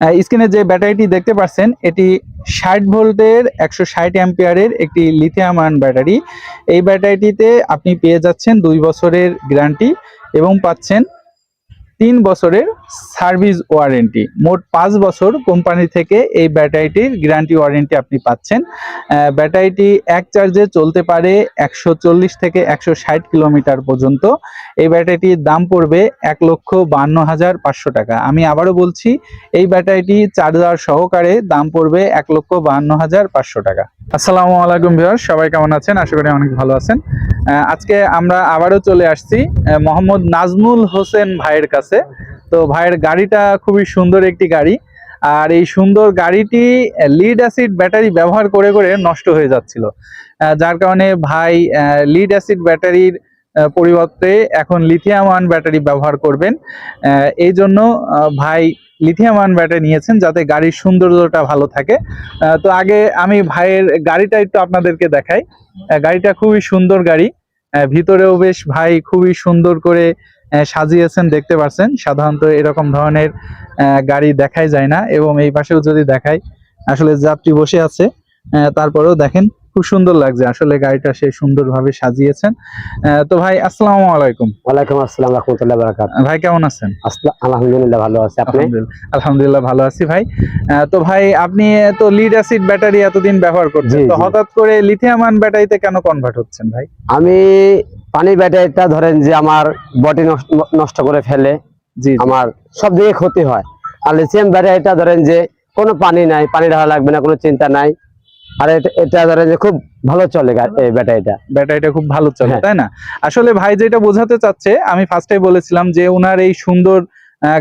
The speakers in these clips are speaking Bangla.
স্ক্রিনে যে ব্যাটারিটি দেখতে পাচ্ছেন, এটি ষাট ভোল্টের, একশো ষাট অ্যাম্পিয়ারের একটি লিথিয়াম আয়ন ব্যাটারি এই ব্যাটারিটিতে আপনি পেয়ে যাচ্ছেন দুই বছরের গ্যারান্টি এবং পাচ্ছেন তিন বছরের সার্ভিস ওয়ারেন্টি। মোট পাঁচ বছর কোম্পানি থেকে এই ব্যাটারিটির গ্যারান্টি ওয়ারেন্টি আপনি পাচ্ছেন। ব্যাটারিটি এক চার্জে চলতে পারে একশো চল্লিশ থেকে একশো ষাট কিলোমিটার পর্যন্ত। এই ব্যাটারিটির দাম পড়বে এক লক্ষ বান্ন হাজার পাঁচশো টাকা। আমি আবারও বলছি, এই ব্যাটারিটি চার্জার সহকারে দাম পড়বে এক লক্ষ বান্ন হাজার পাঁচশো টাকা। আসসালামু আলাইকুম ভিউয়ার সবাই কেমন আছেন? আশা করি অনেক ভালো আছেন। আজকে আমরা আবারও চলে আসছি মোহাম্মদ নাজমুল হোসেন ভাইয়ের কাছে। তো ভাইয়ের গাড়িটা খুবই সুন্দর একটি গাড়ি। আর এই সুন্দর গাড়িটি লিড অ্যাসিড ব্যাটারি ব্যবহার করে করে নষ্ট হয়ে যাচ্ছিল। যার কারণে ভাই লিড অ্যাসিড ব্যাটারির পরিবর্তে এখন লিথিয়াম আয়ন ব্যাটারি ব্যবহার করবেন। এই জন্য ভাই লিথিয়াম আয়ন ব্যাটারি নিয়েছেন যাতে গাড়ির সৌন্দর্যটা ভালো থাকে। তো আগে আমি ভাইয়ের গাড়িটা একটু আপনাদেরকে দেখাই। গাড়িটা খুবই সুন্দর গাড়ি। ভিতরেও বেশ ভাই খুবই সুন্দর করে সাজিয়েছেন, দেখতে পাচ্ছেন সাধারণত এরকম ধরনের গাড়ি দেখাই যায় না। এবং এই পাশেও যদি দেখাই, আসলে যাত্রী বসে আছে তারপরেও দেখেন খুব সুন্দর লাগছে। আসলে গাড়িটা সে সুন্দরভাবে সাজিয়েছেন। তো ভাই আসসালামু আলাইকুম। ওয়ালাইকুম আসসালাম রহমতুল্লাহ বারাকাত ভাই কেমন আছেন? আলহামদুলিল্লাহ ভালো আছে। আপনি? আলহামদুলিল্লাহ ভালো আছি ভাই। তো ভাই আপনি তো লিড অ্যাসিড ব্যাটারি এতদিন ব্যবহার করছেন। তো হঠাৎ করে লিথিয়াম আয়ন ব্যাটারিতে কেন কনভার্ট হচ্ছেন ভাই? আমি পানি ব্যাটারিটা ধরেন যে আমার বডি নষ্ট করে ফেলে জি জি। আমার সব দিকে ক্ষতি হয়। আর লিথিয়াম ব্যাটারিটা ধরেন যে কোনো পানি নাই পানি ঢালা লাগবে না কোনো চিন্তা নাই। আর এটা- ধরেন যে খুব ভালো চলে এই ব্যাটারিটা। ব্যাটারিটা খুব ভালো চলে হ্যাঁ। তাই না? আসলে ভাই যেটা বোঝাতে চাচ্ছে আমি ফার্স্টে বলেছিলাম যে ওনার এই সুন্দর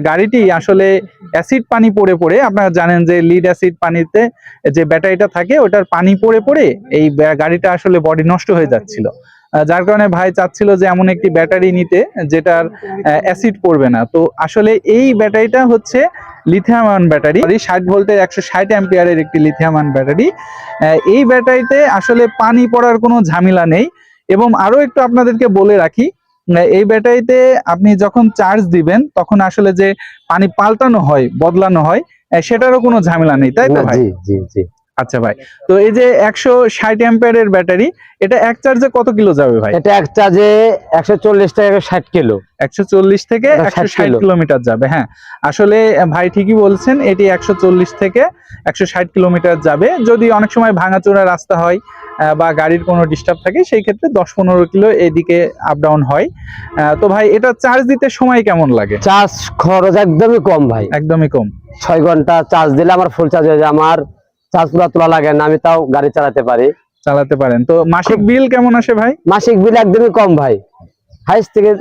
গাড়িটি আসলে অ্যাসিড পানি পড়ে পড়ে আপনারা জানেন যে লিড অ্যাসিড পানিতে যে ব্যাটারিটা থাকে ওটার পানি পড়ে পড়ে এই গাড়িটা আসলে বডি নষ্ট হয়ে যাচ্ছিল। যার কারণে ভাই চাচ্ছিল যে এমন একটি ব্যাটারি নিতে যেটার অ্যাসিড পড়বে না। তো আসলে এই ব্যাটারিটা হচ্ছে লিথিয়াম আয়ন ব্যাটারি ষাট ভোল্টের একশো ষাট অ্যাম্পিয়ারের একটি লিথিয়াম আয়ন ব্যাটারি এই ব্যাটারিতে আসলে পানি পড়ার কোনো ঝামেলা নেই। এবং আরও একটু আপনাদেরকে বলে রাখি এই ব্যাটারিতে আপনি যখন চার্জ দিবেন তখন আসলে যে পানি পাল্টানো হয় বদলানো হয় সেটারও কোনো ঝামেলা নেই তাই তো না, ভাই? জি জি। আচ্ছা ভাই তো এই যে একশো ষাট অ্যাম্পিয়ারের ব্যাটারি এটা এক চার্জে কত কিলো যাবে ভাই? এটা এক চার্জে একশো চল্লিশ থেকে ষাট কিলো। একশো চল্লিশ থেকে একশো ষাট কিলোমিটার যাবে হ্যাঁ। আসলে ভাই ঠিকই বলছেন এটি একশো চল্লিশ থেকে একশো ষাট কিলোমিটার যাবে। যদি অনেক সময় ভাঙাচোরা রাস্তা হয় বা গাড়ির কোনো ডিস্টার্ব থাকে সেই ক্ষেত্রে দশ পনেরো কিলো এদিকে আপ ডাউন হয়। তো ভাই এটা চার্জ দিতে সময় কেমন লাগে? চার্জ খরচ একদমই কম ভাই। একদমই কম। ছয় ঘণ্টা চার্জ দিলে আমার ফুল চার্জ হয়ে যায়। আমার চার্জ পুরো তোলা লাগে না আমি তাও গাড়ি চালাতে পারি। চালাতে পারেন। তো মাসিক বিল কেমন আসে ভাই? মাসিক বিল একদমই কম ভাই। থেকে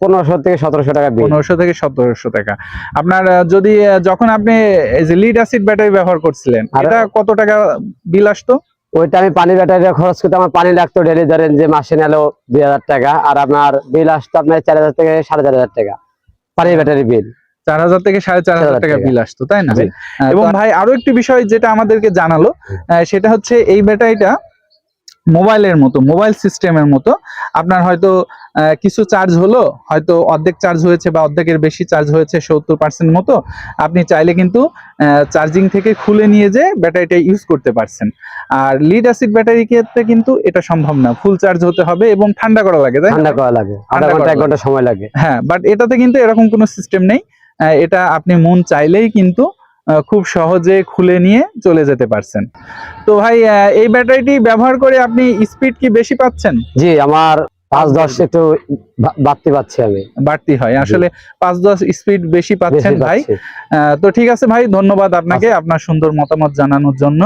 পনেরোশো থেকে সতেরোশো টাকা পনেরোশো থেকে সতেরোশো টাকা। আপনার যদি যখন আপনি এই যে লিড অ্যাসিড ব্যাটারি ব্যবহার করছিলেন এটা কত টাকা বিল আসতো? ওইটা আমি পানি ব্যাটারি খরচ করতে আমার পানি লাগতো ডেলি ধরেন যে মাসে নিলো দুই হাজার টাকা আর আপনার বিল আসতো আপনার চার হাজার থেকে সাড়ে চার হাজার টাকা পানি ব্যাটারি বিল চার হাজার থেকে সাড়ে চার হাজার টাকা। বিল আসতো তাই না? এবং ভাই আরও একটি বিষয় যেটা আমাদেরকে জানালো সেটা হচ্ছে এই ব্যাটারিটা মোবাইলের মতো মোবাইল সিস্টেমের মতো। আপনার হয়তো কিছু চার্জ হলো হয়তো অর্ধেক চার্জ হয়েছে বা অর্ধেকের বেশি চার্জ হয়েছে সত্তর পার্সেন্ট মতো। আপনি চাইলে কিন্তু চার্জিং থেকে খুলে নিয়ে যে ব্যাটারিটা ইউজ করতে পারছেন। আর লিড অ্যাসিড ব্যাটারি ক্ষেত্রে কিন্তু এটা সম্ভব না। ফুল চার্জ হতে হবে এবং ঠান্ডা করা লাগে তাই ঠান্ডা করা লাগে। আধা ঘণ্টা এক ঘণ্টা সময় লাগে। হ্যাঁ বাট এটাতে কিন্তু এরকম কোনো সিস্টেম নেই। এটা আপনি মন চাইলেই কিন্তু খুব সহজে খুলে নিয়ে চলে যেতে পারছেন। তো ভাই এই ব্যাটারিটি ব্যবহার করে আপনি স্পিড কি বেশি পাচ্ছেন? জি আমার পাঁচ দশ একটু বাড়তে পাচ্ছি আমি। বাড়তি হয়। আসলে পাঁচ দশ স্পিড বেশি পাচ্ছেন ভাই। আহ, তো ঠিক আছে ভাই ধন্যবাদ আপনাকে আপনার সুন্দর মতামত জানানোর জন্য।